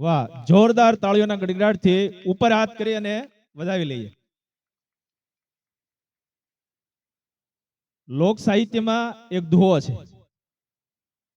વાહ, જોરદાર તાળીઓના ગડગડાટથી ઉપર હાથ કરી અને વધાવી લઈએ. લોક સાહિત્યમાં એક દુહો છે.